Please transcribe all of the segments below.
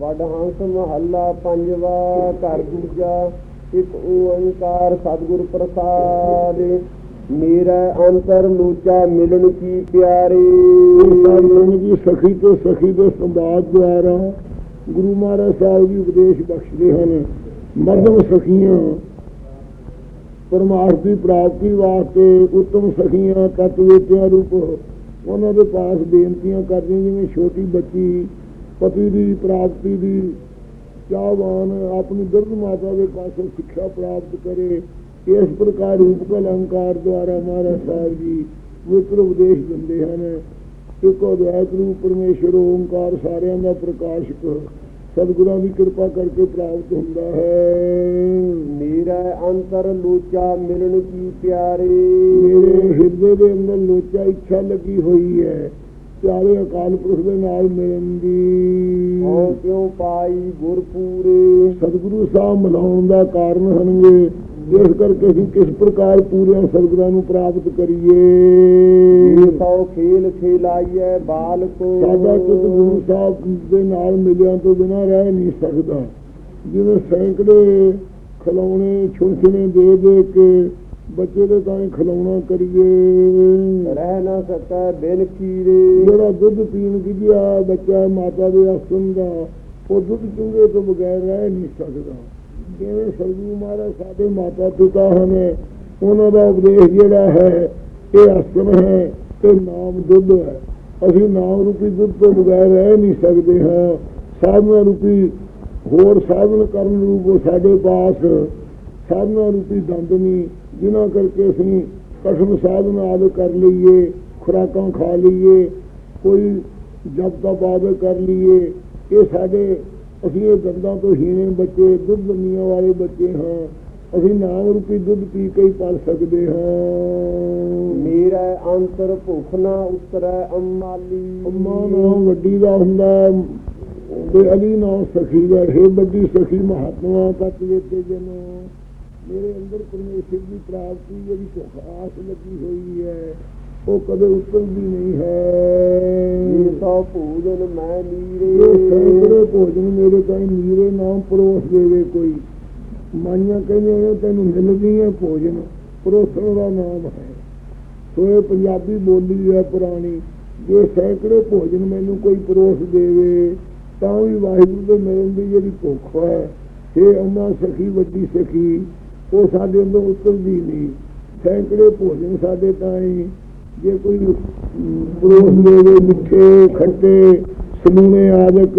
ਵਡ ਹੰਸ ਮਹੱਲਾ ਪੰਜਵਾ, ਘਰ ਦੂਜਾ, ਇੱਕ ਓੰਕਾਰ ਸਤਿਗੁਰ ਪ੍ਰਸਾਦ। ਮੇਰਾ ਅੰਤਰ ਲੂਚਾ ਮਿਲਣ ਕੀ ਪਿਆਰੇ। ਸਾਧਨ ਦੀ ਸਖੀ ਤੋਂ ਸਖੀ ਦੇ ਸੰਵਾਦ ਦੁਆਰਾ ਗੁਰੂ ਮਹਾਰਾਜ ਸਾਹਿਬ ਜੀ ਉਪਦੇਸ਼ ਬਖਸ਼ਦੇ ਹਨ। ਮਰਦਮ ਸਖੀਆਂ, ਪਰਮਾਰਥ ਦੀ ਪ੍ਰਾਪਤੀ ਵਾਸਤੇ ਉੱਤਮ ਸਖੀਆਂ ਤਤਵੇਤਿਆਂ ਰੂਪ ਉਹਨਾਂ ਦੇ ਪਾਸ ਬੇਨਤੀਆਂ ਕਰਦੀਆਂ, ਜਿਵੇਂ ਛੋਟੀ ਬੱਚੀ ਪਤੀ ਦੀ ਪ੍ਰਾਪਤੀ ਦੀ ਚਾਹਵਾਨ ਆਪਣੀ ਦਰਦ ਮਾਤਾ ਦੇ ਪਾਸੋਂ ਸਿੱਖਿਆ ਪ੍ਰਾਪਤ ਕਰੇ। ਇਸ ਪ੍ਰਕਾਰ ਰੂਪ ਅਲੰਕਾਰ ਦੁਆਰਾ ਮਹਾਰਾਜ ਸਾਹਿਬ ਜੀ ਪਵਿੱਤਰ ਉਪਦੇਸ਼ ਦਿੰਦੇ ਹਨ। ਇੱਕੋ ਅਦਵੈਤ ਰੂਪ ਪਰਮੇਸ਼ਰ ਓੰਕਾਰ ਸਾਰਿਆਂ ਦਾ ਪ੍ਰਕਾਸ਼ਕ। ਸਤਿਗੁਰਾਂ ਦੀ ਕਿਰਪਾ ਕਰਕੇ ਪ੍ਰਾਪਤ ਹੁੰਦਾ ਹੈ। ਮੇਰਾ ਅੰਤਰ ਲੂਚਾ ਮਿਲਣ ਕੀ ਪਿਆਰੇ? ਮੇਰੇ ਹਿਰਦੇ ਦੇ ਅੰਦਰ ਲੋਚਾ ਇੱਛਾ ਲੱਗੀ ਹੋਈ ਹੈ। ਪਿਆਰੇ ਅਕਾਲ ਪੁਰਖ ਦੇ ਨਾਲ ਮਿਲਣ ਦੀ। ਹਉ ਕਿਉ ਪਾਈ ਗੁਰ ਪੂਰੇ ਸਤਿਗੁਰੂ ਸਾਹਿਬ ਮਿਲਾਉਣ ਦਾ ਕਾਰਨ ਹਨਗੇ ਇਸ ਕਰਕੇ ਅਸੀਂ ਕਿਸ ਪ੍ਰਕਾਰ ਪੂਰਿਆਂ ਸਤਿਗੁਰਾਂ ਨੂੰ ਪ੍ਰਾਪਤ ਕਰੀਏ। ਸੋ ਖੇਲ ਖੇਲਾਈਐ ਬਾਲ ਕੋ ਸਾਡਾ ਚਿੱਤ ਗੁਰੂ ਸਾਹਿਬ ਦੇ ਨਾਲ ਮਿਲਿਆਂ ਤੋਂ ਬਿਨਾਂ ਰਹਿ ਨਹੀਂ ਸਕਦਾ। ਜਿਵੇਂ ਸੈਂਕੜੇ ਖਿਲੌਣੇ ਛੁਣਛੁਣੇ ਦੇ ਦੇ ਕੇ ਬੱਚੇ ਦੇ ਤਾਂ ਖਿਲੌਣਾ ਕਰੀਏ। ਰਹਿ ਨਾ ਸਕੈ ਬਿਨ ਕੀਰੇ ਜਿਹੜਾ ਦੁੱਧ ਪੀਣ ਗਿਆ ਬੱਚਾ ਮਾਤਾ ਦੇ ਆਸਨ ਦਾ ਉਹ ਦੁੱਧ ਚੁੰਗੇ ਤੋਂ ਬਗੈਰ ਰਹਿ ਨਹੀਂ ਸਕਦਾ। ਜਿਵੇਂ ਸਤਿਗੁਰੂ ਮਹਾਰਾਜ ਸਾਡੇ ਮਾਤਾ ਪਿਤਾ ਹਨ ਉਹਨਾਂ ਦਾ ਉਪਦੇਸ਼ ਜਿਹੜਾ ਹੈ ਇਹ ਆਸਨ ਹੈ ਤੇ ਨਾਮ ਦੁੱਧ ਹੈ। ਅਸੀਂ ਨਾਮ ਰੂਪੀ ਦੁੱਧ ਤੋਂ ਬਗੈਰ ਰਹਿ ਨਹੀਂ ਸਕਦੇ ਹਾਂ। ਸਾਧਨਾ ਰੂਪੀ ਹੋਰ ਸਾਧਨ ਕਰਨ ਰੂਪ ਸਾਡੇ ਪਾਸ ਸਾਧਨਾ ਰੂਪੀ ਦੰਦ ਨਹੀਂ ਜਿਨ੍ਹਾਂ ਕਰਕੇ ਅਸੀਂ ਕਠਨ ਸਾਧਨ ਆਦਿ ਕਰ ਲਈਏ ਖੁਰਾਕਾਂ ਖਾ ਲਈਏ ਕੋਈ ਜਪ ਤਪ ਆਦਿ ਕਰ ਲਈਏ। ਇਹ ਸਾਡੇ ਅਸੀਂ ਇਹ ਦੰਦਾਂ ਤੋਂ ਹੀਣੇ ਬੱਚੇ ਦੁੱਧ ਦੁਨੀਆਂ ਵਾਲੇ ਬੱਚੇ ਹਾਂ। ਅਸੀਂ ਨਾਮ ਰੂਪੀ ਦੁੱਧ ਪੀ ਕੇ ਹੀ ਪਲ ਸਕਦੇ ਹਾਂ। ਮੇਰਾ ਅੰਤਰ ਭੁਖ ਨਾ ਉਤਰੈ ਅੰਮਾਲੀ ਅੰਮਾ ਨਾਮ ਵੱਡੀ ਦਾ ਹੁੰਦਾ ਤੇ ਅਲੀ ਨਾਮ ਸਖੀ ਦਾ ਹੈ ਵੱਡੀ ਸਖੀ ਮਹਾਤਮਾ ਤਤ ਵੇਤੇ ਜਨ। ਮੇਰੇ ਅੰਦਰ ਪਰਮੇਸ਼ਰ ਦੀ ਪ੍ਰਾਪਤੀ ਜਿਹੜੀ ਆਸ ਲੱਗੀ ਹੋਈ ਹੈ ਉਹ ਕਦੇ ਉਤਰਦੀ ਨਹੀਂ ਹੈ। ਸੋ ਭੂਜਨ ਮੈਂ ਇਹ ਨੀਰੇ ਸੈਂਕੜੇ ਭੋਜਨ ਮੇਰੇ ਤਾਈਂ ਨੀਰੇ ਨਾਮ ਪਰੋਸ ਦੇਵੇ ਕੋਈ। ਮਾਈਆਂ ਕਹਿੰਦੇ ਨੇ ਤੈਨੂੰ ਮਿਲ ਗਈ ਹੈ ਭੋਜਨ ਪਰੋਸਣ ਦਾ ਨਾਮ ਹੈ। ਸੋ ਇਹ ਪੰਜਾਬੀ ਬੋਲੀ ਹੈ ਪੁਰਾਣੀ। ਜੇ ਸੈਂਕੜੇ ਭੋਜਨ ਮੈਨੂੰ ਕੋਈ ਪਰੋਸ ਦੇਵੇ ਤਾਂ ਵੀ ਵਾਹਿਗੁਰੂ ਦੇ ਮਿਲਣ ਦੀ ਜਿਹੜੀ ਭੁੱਖ ਹੈ ਇਹ ਅੰਮਾ ਸਖੀ ਵੱਡੀ ਸਖੀ ਉਹ ਸਾਡੇ ਅੰਦਰ ਉਤਰਦੀ ਨਹੀਂ। ਸੈਂਕੜੇ ਭੋਜਨ ਸਾਡੇ ਤਾਈ ਜੇ ਕੋਈ ਅਮ, ਪਰੋਸ ਦੇਵੇ ਮਿੱਠੇ ਖੱਟੇ ਸਮੂਹੇ ਆਦਿਕ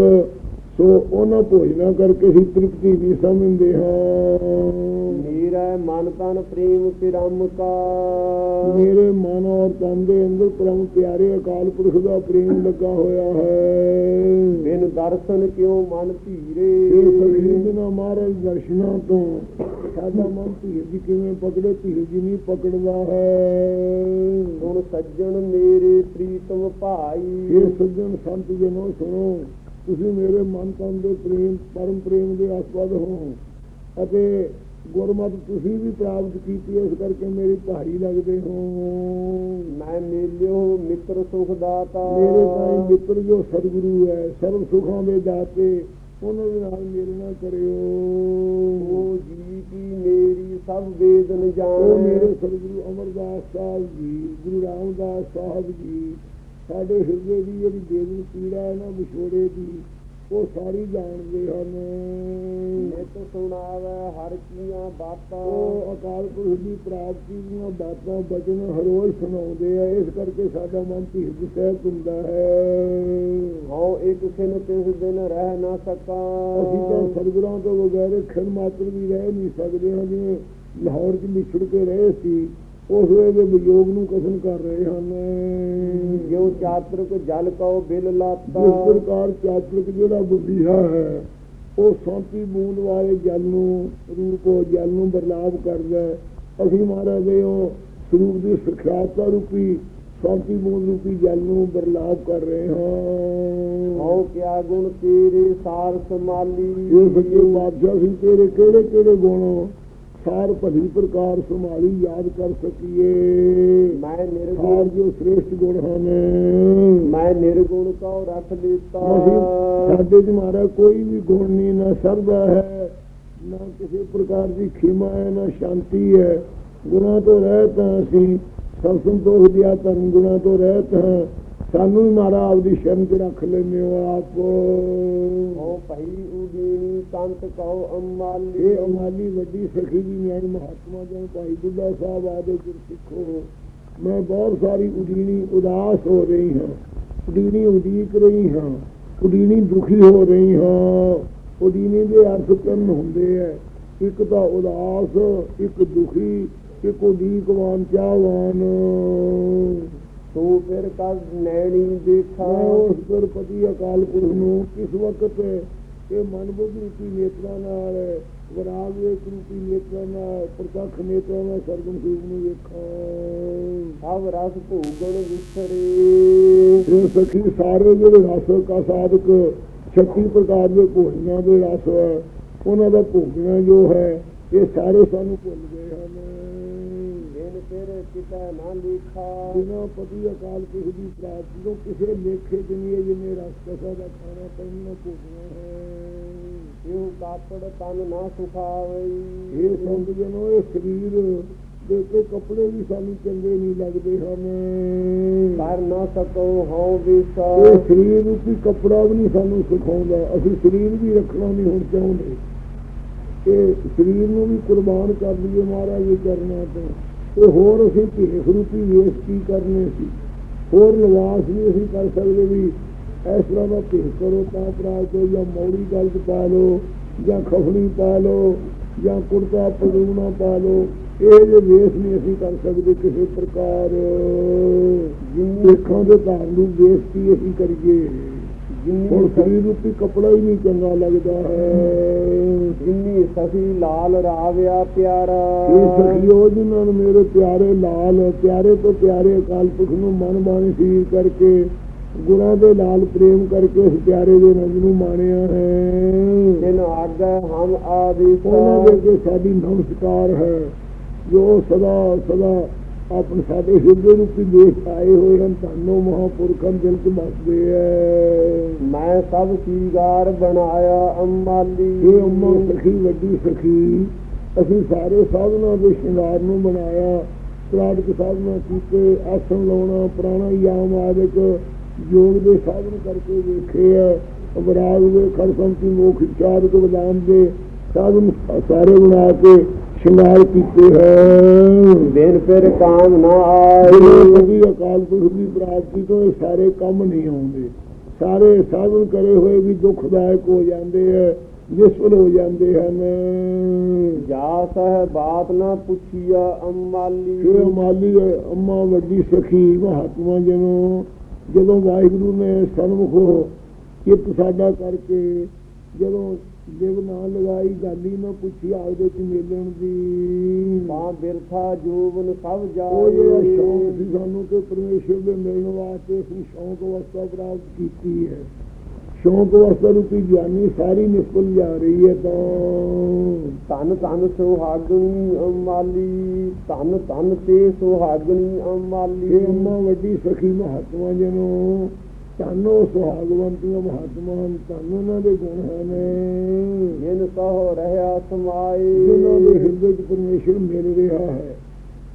ਸੋ ਉਹਨਾਂ ਭੋਜਨਾਂ ਕਰਕੇ ਅਸੀਂ ਤ੍ਰਿਪਤੀ ਨਹੀਂ ਸਮਝਦੇ ਹਾਂ। ਮੇਰਾ ਮਨ ਤਨ ਪ੍ਰੇਮ ਪਿਰਮ ਕਾ ਮੇਰੇ ਮਨ ਔਰ ਤਨ ਦੇ ਅੰਦਰ ਪ੍ਰਮ ਪਿਆਰੇ ਅਕਾਲ ਪੁਰਖ ਦਾ ਪ੍ਰੇਮ ਲੱਗਾ ਹੋਇਆ ਹੈ। ਬਿਨ ਦਰਸ਼ਨ ਕਿਉ ਮਨ ਇਹ ਧੀਰੇ ਸਖੀ ਬਿਨਾ ਮਹਾਰਾਜ ਦਰਸ਼ਨਾਂ ਤੋਂ। ਸਾਡਾ ਮਨ ਧੀਰ ਜੀ ਕਿਵੇਂ ਪਕੜੇ ਧੀਰ ਜੀ ਨਹੀਂ ਪਕੜਦਾ ਹੈ। ਸੁਣ ਸੱਜਣ ਮੇਰੇ ਪ੍ਰੀਤਮ ਭਾਈ। ਇਹ ਸੱਜਣ ਸੰਤ ਜਨੋ ਸੁਣੋ। ਤੁਸੀਂ ਮੇਰੇ ਮਨ ਤਨ ਦੇ ਪ੍ਰੇਮ ਪਰਮ ਪ੍ਰੇਮ ਦੇ ਆਸਪਦ ਹੋ। ਅਤੇ ਗੁਰਮਤਿ ਤੁਸੀਂ ਵੀ ਪ੍ਰਾਪਤ ਕੀਤੀ ਇਸ ਕਰਕੇ ਮੇਰੀ ਭਾਰੀ ਲੱਗਦੇ ਹੋ। ਮੈਂ ਮਿਲਿਓ ਮਿੱਤਰ ਸੁਖ ਦਾਤਾ ਮੇਰੇ ਤਾਈ ਮਿੱਤਰ ਜੋ ਸਤਿਗੁਰੂ ਹੈ ਸਰਬ ਸੁਖਾਂ ਦੇ ਦਾਤੇ ਉਹਨਾਂ ਦੇ ਨਾਲ ਨਾ ਕਰਿਓ। ਉਹ ਜੀ ਕੀ ਮੇਰੀ ਸਭ ਵੇਦਨ ਉਹ ਮੇਰੇ ਜਾਣੇ ਸਤਿਗੁਰੂ ਅਮਰਦਾਸ ਸਾਹਿਬ ਜੀ ਗੁਰੂ ਰਾਮਦਾਸ ਸਾਹਿਬ ਜੀ ਸਾਡੇ ਹਿਰਦੇ ਦੀ ਜਿਹੜੀ ਬੇਦਨ ਪੀੜਾ ਹੈ ਨਾ ਵਿਛੋੜੇ ਦੀ ਉਹ ਸਾਰੀ ਜਾਣਦੇ ਹਨ। ਨਿਤ ਸੁਣਾਵੇ ਹਰ ਕੀਆਂ ਬਾਤਾਂ। ਉਹ ਅਕਾਲ ਪੁਰਖ ਦੀ ਪ੍ਰਾਪਤੀ ਦੀਆਂ ਬਾਤਾਂ ਬਚਨ ਹਰੋਜ਼ ਸੁਣਾਉਂਦੇ ਆ। ਇਸ ਕਰਕੇ ਸਾਡਾ ਮਨ ਧੀਰਜ ਸਹਿਤ ਹੁੰਦਾ ਹੈ। ਹਉ ਇੱਕ ਖਿਨ ਤਿਸ ਦਿਨ ਰਹਿ ਨਾ ਸਕਾਂ। ਅਸੀਂ ਤਾਂ ਸਰਗੁਰਾਂ ਤੋਂ ਬਗੈਰ ਖਿਰ ਮਾਤਰ ਵੀ ਰਹਿ ਨਹੀਂ ਸਕਦੇ ਹਾਂ ਜਿਵੇਂ ਲਾਹੌਰ 'ਚ ਵਿਛੜ ਕੇ ਰਹੇ ਸੀ। ਉਸ ਵੇਲੇ ਵਿਯੋਗ ਨੂੰ ਕਥਨ ਕਰ ਰਹੇ ਹਨ। ਜਿਉ ਚਾਤਰਕ ਜਲ ਕਉ ਬਿਲ ਲਾਤਾ। ਜਿਸ ਪ੍ਰਕਾਰ ਚਾਤਰਿਕ ਜਿਹੜਾ ਬੁੱਧੀਆ ਹੈ ਉਹ ਸ਼ਾਂਤੀ ਬੂੰਦ ਵਾਲੇ ਜਲ ਨੂੰ ਰੂਪ ਉਹ ਜਲ ਨੂੰ ਬਰਲਾਭ ਕਰਦਾ। ਅਸੀਂ ਮਹਾਰਾਜ ਉਹ ਸਰੂਪ ਦੀ ਸਿਖਿਆਤਾ ਰੂਪੀ ਸ਼ਾਂਤੀ ਬੂੰਦ ਰੂਪੀ ਜਲ ਨੂੰ ਬਰਲਾਭ ਕਰ ਰਹੇ ਹਾਂ। ਹਉ ਕਿਆ ਗੁਣ ਤੇਰੇ ਸਾਰ ਸਮਾਲੀ ਇਹ ਸੱਚੇ ਬਾਦਸ਼ਾਹ ਸੀ ਤੇਰੇ ਕਿਹੜੇ ਕਿਹੜੇ ਗੁਣ? ਸਾਰ ਭਲੀ ਪ੍ਰਕਾਰ ਸੰਭਾਲੀ ਯਾਦ ਕਰ ਸਕੀਏ। ਮੈਂ ਨਿਰਗੁਣ ਜੋ ਸ੍ਰੇਸ਼ਟ ਗੁਣ ਹਨ। ਮੈਂ ਨਿਰਗੁਣ ਕਉ ਰੱਖ ਲੀਤਾ ਸਾਡੇ ਚ ਮਾਰਾ ਕੋਈ ਵੀ ਗੁਣ ਨਹੀਂ ਨਾ ਸਰਦਾ ਹੈ ਨਾ ਕਿਸੇ ਪ੍ਰਕਾਰ ਦੀ ਖਿਮਾ ਹੈ ਨਾ ਸ਼ਾਂਤੀ ਹੈ। ਗੁਣਾ ਤੋਂ ਰਹਿਤ ਹਾਂ ਅਸੀਂ ਸਭ ਸੰਤੋਖ ਦਿਆ ਧਰਮ ਗੁਣਾ ਤੋਂ ਰਹਿਤ ਹਾਂ। ਸਾਨੂੰ ਵੀ ਮਾਰਾ ਆਪਦੀ ਸ਼ਰਨ ਤੇ ਰੱਖ ਲੈਨੇ ਹੋ ਆਪ। ਓ ਭਈ ਉਡੀਨੀ ਸੰਤ ਕਉ ਅੰਮਾਲੀ ਇਹ ਅਮਾਲੀ ਵੱਡੀ ਸਖੀ ਜੀ ਨਿਆਈ ਮਹਾਤਮਾ ਜਨ ਭਾਈ ਬੁੱਢਾ ਸਾਹਿਬ ਆਦੇ ਗੁਰ ਸਿੱਖੋ। ਮੈਂ ਬਹੁਤ ਸਾਰੀ ਉਡੀਣੀ ਉਦਾਸ ਹੋ ਰਹੀ ਹਾਂ। ਉਡੀਣੀ ਉਡੀਕ ਰਹੀ ਹਾਂ। ਉਡੀਣੀ ਦੁਖੀ ਹੋ ਰਹੀ ਹਾਂ। ਉਡੀਣੀ ਦੇ ਅਰਥ ਤਿੰਨ ਹੁੰਦੇ ਐ। ਇੱਕ ਤਾਂ ਉਦਾਸ ਇੱਕ ਦੁਖੀ ਇੱਕ ਉਡੀਕਵਾਨ ਚਾਹਵਾਨ। ਤੂੰ ਫਿਰ ਕਦ ਨੈਣੀ ਦੇਖਾ। ਉਸ ਗੁਰਪਤੀ ਅਕਾਲ ਪੁਰਖ ਨੂੰ ਕਿਸ ਵਕਤ ਇਹ ਮਨ ਬੁੱਧ ਨੇਤਰਾਂ ਨਾਲ ਵਿਰਾਗ ਵੇਖ ਰੂਪੀ ਨੇਤਰਾਂ ਨਾਲ ਪ੍ਰਤੱਖ ਨੇਤਰਾਂ ਨਾਲ ਸਰਗਮ ਸੂਪ ਨੂੰ ਵੇਖਾਂ। ਸਭ ਰਸ ਭੂਗਣ ਵਿਸਰੇ ਇਹ ਸਖੀ ਸਾਰੇ ਜਿਹੜੇ ਰਸ ਕਾ ਸਾਧਕ 36 ਪ੍ਰਕਾਰ ਦੇ ਭੋਜਨਾਂ ਦੇ ਰਸ ਉਹਨਾਂ ਦਾ ਭੋਗਣਾ ਜੋ ਹੈ ਇਹ ਸਾਰੇ ਸਾਨੂੰ ਭੁੱਲ ਗਏ ਹਨ। ਫਿਰ ਕਿਤਾ ਨਾ ਲਿਖਾ। ਬਿਨਾਂ ਪਤੀ ਅਕਾਲ ਪੁਰਖ ਦੀ ਪ੍ਰਾਪਤੀ ਤੋਂ ਕਿਸੇ ਲੇਖੇ ਹੈ ਜਿਵੇਂ ਰਸ ਕਸਾ ਦਾ ਖਾਣਾ ਪਹਿਨਣਾ ਭੋਗਣਾ ਹੈ ਕਿਉ ਕਾਪੜ ਤਨ ਨਾ ਸੁਖਾਵਈ ਇਹ ਸੰਤ ਜਨੋ ਇਹ ਸਰੀਰ ਦੇ ਕੇ ਕੱਪੜੇ ਵੀ ਸਾਨੂੰ ਚੰਗੇ ਨਹੀਂ ਲੱਗਦੇ ਹਨ। ਕਰ ਨਾ ਸਕੋ ਹਉ ਵਿਸਾ। ਇਹ ਸਰੀਰ ਰੂਪੀ ਕੱਪੜਾ ਵੀ ਨਹੀਂ ਸਾਨੂੰ ਸਿਖਾਉਂਦਾ। ਅਸੀਂ ਸਰੀਰ ਵੀ ਰੱਖਣਾ ਨਹੀਂ ਹੁਣ ਚਾਹੁੰਦੇ। ਇਹ ਸਰੀਰ ਨੂੰ ਵੀ ਕੁਰਬਾਨ ਕਰ ਲਈਏ ਮਹਾਰਾਜ ਇਹ ਕਰਨਾ ਤਾਂ। ਤੇ ਹੋਰ ਅਸੀਂ ਭੇਖ ਰੂਪੀ ਵੇਸ਼ ਕੀ ਕਰਨੇ ਸੀ? ਹੋਰ ਲਿਬਾਸ ਵੀ ਅਸੀਂ ਕਰ ਸਕਦੇ ਵੀ ਇਸ ਤਰ੍ਹਾਂ ਦਾ ਭੇਖ ਕਰੋ ਤਾਂ ਪ੍ਰਾਪਤ ਹੋ ਜਾਂ ਮੌੜੀ ਗੱਲ ਪਾ ਲਓ ਜਾਂ ਖਫਣੀ ਪਾ ਲਓ ਜਾਂ ਕੁੜਤਾ ਪਜਾਮਾ ਪਾ ਲਓ ਇਹ ਜੇ ਵੇਸ਼ ਨਹੀਂ ਅਸੀਂ ਕਰ ਸਕਦੇ ਕਿਸੇ ਪ੍ਰਕਾਰ। ਜਿੰਨੀ ਦੇਖਾਂ ਦੇ ਧਾਰਨ ਨੂੰ ਬੇਇੱਜ਼ਤੀ ਅਸੀਂ ਕਰੀਏ? ਹੁਣ ਸਰੀਰ ਰੂਪੀ ਕਪੜਾ ਹੀ ਨਹੀਂ ਚੰਗਾ ਲੱਗਦਾ। ਹੈ ਜਿੰਨੀ ਸਖੀ ਲਾਲ ਰਾਵਿਆ ਪਿਆਰਾ। ਇਹ ਸਖੀਓ ਜਿਨ੍ਹਾਂ ਨੂੰ ਮੇਰੇ ਪਿਆਰੇ ਲਾਲ ਪਿਆਰੇ ਤੋਂ ਪਿਆਰੇ ਅਕਾਲ ਪੁਰਖ ਨੂੰ ਮਨ ਬਾਣੀ ਸੀਰ ਕਰਕੇ ਗੁਰਾਂ ਦੇ ਲਾਲ ਪ੍ਰੇਮ ਕਰਕੇ ਉਸ ਪਿਆਰੇ ਦੇ ਰੰਗ ਨੂੰ ਮਾਣਿਆ ਹੈ। ਜਿਨ ਆਗੈ ਹਮ ਆਦੇਸ਼ ਉਹਨਾਂ ਦੇ ਸਾਡੀ ਨਮਸਕਾਰ ਹੈ। ਜੋ ਸਦਾ ਸਦਾ ਆਪਣੇ ਸਾਡੇ ਹਿਰਦੇ ਰੂਪੀ ਦੇਸ਼ ਆਏ ਹੋਏ ਹਨ ਧੰਨੋ ਮਹਾਪੁਰਖਾਂ ਦਿਲ ਚ ਬਸਦੇ ਐ। ਮੈਂ ਸਭ ਸੀਗਾਰ ਬਣਾਇਆ ਅੰਮਾਲੀ ਇਹ ਅੰਮਾ ਸਖੀ ਵੱਡੀ ਸਖੀ ਅਸੀਂ ਸਾਰੇ ਸਾਧਨਾ ਦੇ ਸ਼ਿੰਗਾਰ ਨੂੰ ਬਣਾਇਆ ਪ੍ਰਾਟਕ ਸਾਧਨਾ ਕੀਤੇ ਆਸਣ ਲਾਉਣਾ ਪ੍ਰਾਣਾਯਾਮ ਆਦਿਕ ਯੋਗ ਦੇ ਸਾਧਨ ਕਰਕੇ ਵੇਖੇ ਆ ਅਬਰਾਗ ਦੇ ਖਰਸੰਤੀ ਮੋਖ ਚਾਰਕ ਬਦਾਮ ਦੇ ਸਾਧਨ ਸਾਰੇ ਬਣਾ ਕੇ ਸ਼ਿੰਗਾਰ ਕੀਤੇ ਹੈ। ਦਿਨ ਫਿਰ ਕਾਮ ਨਾ ਆਏ। ਕਦੀ ਅਕਾਲ ਪੁਰਖ ਦੀ ਪ੍ਰਾਪਤੀ ਤੋਂ ਇਹ ਸਾਰੇ ਕੰਮ ਨਹੀਂ ਆਉਂਦੇ। ਸਾਰੇ ਸਾਧਨ ਕਰੇ ਹੋਏ ਵੀ ਦੁਖਦਾਇਕ ਹੋ ਜਾਂਦੇ ਹੈ ਨਿਸਫਲ ਹੋ ਜਾਂਦੇ ਹਨ। ਜਾ ਸਹਿ ਬਾਤ ਨਾ ਪੁੱਛੀਆ ਅੰਮਾਲੀ ਇਹ ਮਾਲੀ ਅੰਮਾ ਵੱਡੀ ਸਖੀ ਮਹਾਤਮਾ ਜਨੋ ਜਦੋਂ ਵਾਹਿਗੁਰੂ ਨੇ ਸਨਮੁਖੋ ਚਿੱਤ ਸਾਡਾ ਕਰਕੇ ਜਦੋਂ ਲਿਵ ਨਾ ਲਗਾਈ ਗੱਲ ਨਾ ਪੁੱਛੀ ਆਪਦੇ ਚ ਮਿਲਣ ਦੀ। ਤਾਂ ਬਿਰਥਾ ਜੋਬਨ ਸਭ ਉਹ ਜਿਹੜਾ ਸ਼ੌਂਕ ਜਾਏ ਸੀ ਸਾਨੂੰ ਕਿ ਪਰਮੇਸ਼ਰ ਦੇ ਮਿਲਣ ਵਾਸਤੇ ਅਸੀਂ ਸ਼ੌਂਕ ਅਵਸਥਾ ਪ੍ਰਾਪਤ ਕੀਤੀ ਹੈ। ਸ਼ੌਂਕ ਅਵਸਥਾ ਰੂਪੀ ਜਵਾਨੀ ਸਾਰੀ ਨਿਕਲ ਜਾ ਰਹੀ ਹੈ ਤਾਂ। ਧਨ ਧਨ ਸੁਹਾਗਣੀ ਅੰਮਾਲੀ ਧਨ ਧਨ ਤੇ ਸੁਹਾਗਣੀ ਅੰਮਾਲੀ ਇਹ ਅੰਮਾ ਵੱਡੀ ਸਖੀ ਮਹਾਤਮਾ ਜਨੋ। ਧੰਨੋ ਸੁਹਾਗਵੰਤੀਆਂ ਮਹਾਤਮਾ ਹਨ ਧੰਨ ਉਹਨਾਂ ਦੇ ਗੁਣ ਹਨ ਜਿਨ ਕਹੋ ਰਹਿਆ ਸਮਾਏ। ਜਿਨ੍ਹਾਂ ਦੇ ਹਿਰਦੇ 'ਚ ਪਰਮੇਸ਼ਰ ਮਿਲ ਰਿਹਾ ਹੈ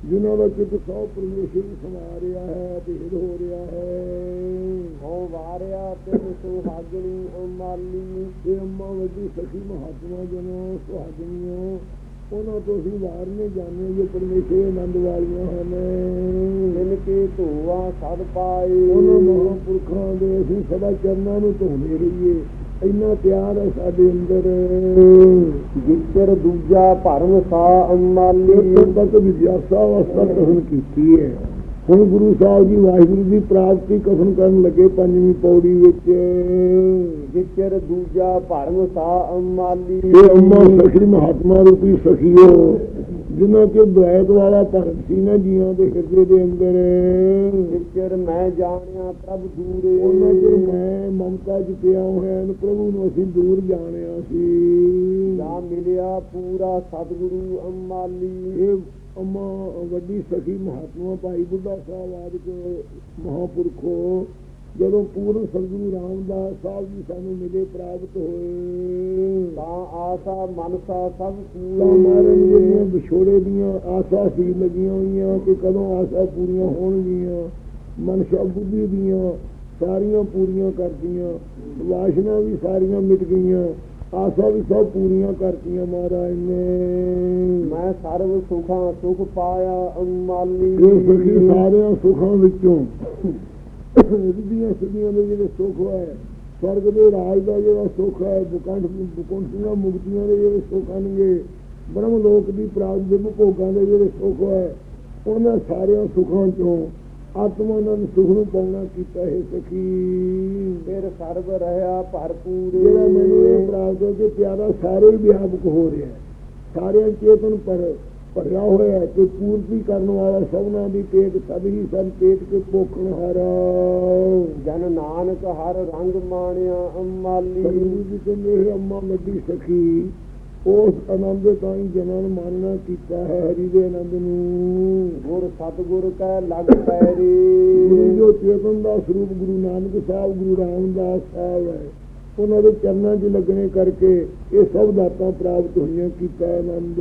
ਜਿਨ੍ਹਾਂ ਦਾ ਚਿੱਤ ਸੌ ਪਰਮੇਸ਼ਰ ਸਮਾ ਰਿਹਾ ਹੈ ਤੇ ਹਿਰ ਹੋ ਰਿਹਾ ਹੈ। ਹਉ ਵਾਰਿਆ ਤੇ ਸੁਹਾਗਣੀ ਅੰਮਾਲੀ ਇਹ ਅੰਮਾ ਵੱਡੀ ਸਖੀ ਮਹਾਤਮਾ ਜਨੋ ਸੁਹਾਗਣੀਓ ਉਹਨਾਂ ਤੋਂ ਅਸੀਂ ਵਾਰ ਨਹੀਂ ਜਾਣੇ ਜੋ ਪਰਮੇਸ਼ਰ ਆਨੰਦ ਵਾਲੀਆਂ ਹਨ। ਜਿਨ ਕੇ ਧੂਆ ਸਦ ਪਾਏ। ਉਹਨਾਂ ਮਹਾਂਪੁਰਖਾਂ ਦੇ ਅਸੀਂ ਸਦਾ ਚਰਨਾਂ ਨੂੰ ਧੋਣੇ ਰਹੀਏ। ਇੰਨਾ ਪਿਆਰ ਹੈ ਸਾਡੇ ਅੰਦਰ। ਜਿਚਰ ਦੂਜਾ ਭਰਮ ਸਾ ਅੰਮਾਲੀ। ਤੱਕ ਵਿਦਿਆਸਾ ਅਵਸਥਾ ਕਥਨ ਕੀਤੀ ਹੈ। ਹੁਣ ਗੁਰੂ ਸਾਹਿਬ ਜੀ ਵਾਹਿਗੁਰੂ ਦੀ ਪ੍ਰਾਪਤੀ ਕਥਨ ਕਰਨ ਲੱਗੇ ਪੰਜਵੀਂ ਪੌੜੀ ਵਿੱਚ। ਜਿਚਰ ਦੂਜਾ ਭਰਮ ਸਾ ਅੰਮਾਲੀ ਇਹ ਅੰਮਾ ਸਖੀ ਮਹਾਤਮਾ ਰੂਪੀ ਸਖੀਓ ਜਿਨ੍ਹਾਂ ਤੇ ਦੁਆਇਤ ਵਾਲਾ ਭਗਤ ਸੀ ਨਾ ਜੀਆਂ ਦੇ ਹਿਰਦੇ ਦੇ ਅੰਦਰ। ਜਿਚਰ ਮੈਂ ਜਾਣਿਆ ਪ੍ਰਭ ਦੂਰੇ। ਉਹਨਾਂ ਚਿਰ ਮੈਂ ਮਮਤਾ ਚ ਪਿਆ ਹੋਇਆ ਨੂੰ ਪ੍ਰਭੂ ਨੂੰ ਅਸੀਂ ਦੂਰ ਜਾਣਿਆ ਸੀ। ਤਾਂ ਮਿਲਿਆ ਪੂਰਾ ਸਤਿਗੁਰੂ ਅੰਮਾਲੀ। ਇਹ ਅੰਮਾ ਵੱਡੀ ਸਖੀ ਮਹਾਤਮਾ ਭਾਈ ਬੁੱਢਾ ਸਾਹਿਬ ਆਦਿਕ ਮਹਾਪੁਰਖੋ ਜਦੋਂ ਪੂਰਨ ਸਤਿਗੁਰੂ ਰਾਮਦਾਸ ਸਾਹਿਬ ਜੀ ਸਾਨੂੰ ਮਿਲੇ ਪ੍ਰਾਪਤ ਹੋਏ। ਤਾਂ ਆਸਾ ਮਨਸਾ ਸਭ ਤਾਂ ਮਾਰਨ ਜਿਹੜੀਆਂ ਵਿਛੋੜੇ ਦੀਆਂ ਆਸਾਂ ਸੀ ਲੱਗੀਆਂ ਹੋਈਆਂ ਕਿ ਕਦੋਂ ਆਸਾਂ ਪੂਰੀਆਂ ਹੋਣਗੀਆਂ। ਮਨਸ਼ਾ ਬੁੱਧੀ ਦੀਆਂ ਸਾਰੀਆਂ ਪੂਰੀਆਂ ਕਰਤੀਆਂ। ਵਾਸ਼ਨਾ ਵੀ ਸਾਰੀਆਂ ਮਿਟ ਗਈਆਂ। ਆਸਾਂ ਵੀ ਸਭ ਪੂਰੀਆਂ ਕਰਤੀਆਂ ਮਹਾਰਾਜ ਨੇ। ਮੈਂ ਸਰਬ ਸੁਖਾਂ ਸੁਖ ਪਾਇਆ ਅੰਮਾਲੀ। ਇਹ ਸਖੀ ਸਾਰਿਆਂ ਸੁਖਾਂ ਵਿੱਚੋਂ। ਰਿਧੀਆਂ ਸਿੱਧੀਆਂ ਦੇ ਜਿਹੜੇ ਸੁਖ ਹੈ ਸਵਰਗ ਦੇ ਰਾਜ ਦਾ ਜਿਹੜਾ ਸੁਖ ਹੈ ਬੁਕੰਠ ਬੁਕੰਠੀਆਂ ਮੁਕਤੀਆਂ ਦੇ ਜਿਹੜੇ ਸੁਖ ਹਨਗੇ ਬ੍ਰਹਮ ਲੋਕ ਦੀ ਪ੍ਰਾਪਤੀ ਦੇ ਭੋਗਾਂ ਦੇ ਜਿਹੜੇ ਸੁਖ ਹੈ ਉਹਨਾਂ ਸਾਰਿਆਂ ਸੁਖਾਂ ਚੋਂ ਆਤਮਾ ਨਾਲ ਸੁਖ ਨੂੰ ਪਾਉਣਾ ਕੀਤਾ ਹੈ ਸਖੀ। ਫਿਰ ਸਰਬ ਰਹਾ ਭਰਪੂਰੇ। ਜਿਹੜਾ ਮੈਨੂੰ ਇਹ ਪ੍ਰਾਪਤ ਹੋ ਕੇ ਪਿਆਰਾ ਸਾਰੇ ਹੀ ਵਿਆਪਕ ਹੋ ਰਿਹਾ ਹੈ। ਸਾਰਿਆਂ ਚੇਤਨ ਪਰ ਭਰਿਆ ਹੋਇਆ ਹੈ ਤੇ ਪੂਰਤੀ ਕਰਨ ਵਾਲਾ ਸਭਨਾਂ ਦੀ ਪੇਟ ਸਭ ਹੀ ਸਭ ਪੇਟ ਕੇ ਪੋਖਣ ਹਾਰਾ। ਜਨ ਨਾਨਕ ਹਰ ਰੰਗ ਮਾਣਿਆ ਅੰਮਾਲੀ। ਜੀ ਕਹਿੰਦੇ ਅੰਮਾ ਵੱਡੀ ਸਖੀ ਉਸ ਆਨੰਦ ਤਾਂ ਹੀ ਜਨਾਂ ਨੂੰ ਮਾਨਣਾ ਕੀਤਾ ਹੈ ਹਰੀ ਦੇ ਆਨੰਦ ਨੂੰ। ਗੁਰ ਸਤਗੁਰ ਕੈ ਲਗ ਗੁਰੂ ਪੈਰੀ ਜੋ ਚੇਤਨ ਦਾ ਸਰੂਪ ਗੁਰੂ ਨਾਨਕ ਸਾਹਿਬ ਗੁਰੂ ਰਾਮਦਾਸ ਸਾਹਿਬ ਹੈ ਉਹਨਾਂ ਦੇ ਚਰਨਾਂ 'ਚ ਲੱਗਣੇ ਕਰਕੇ ਇਹ ਸਭ ਦਾਤਾਂ ਪ੍ਰਾਪਤ ਹੋਈਆਂ ਕੀਤਾ ਆਨੰਦ।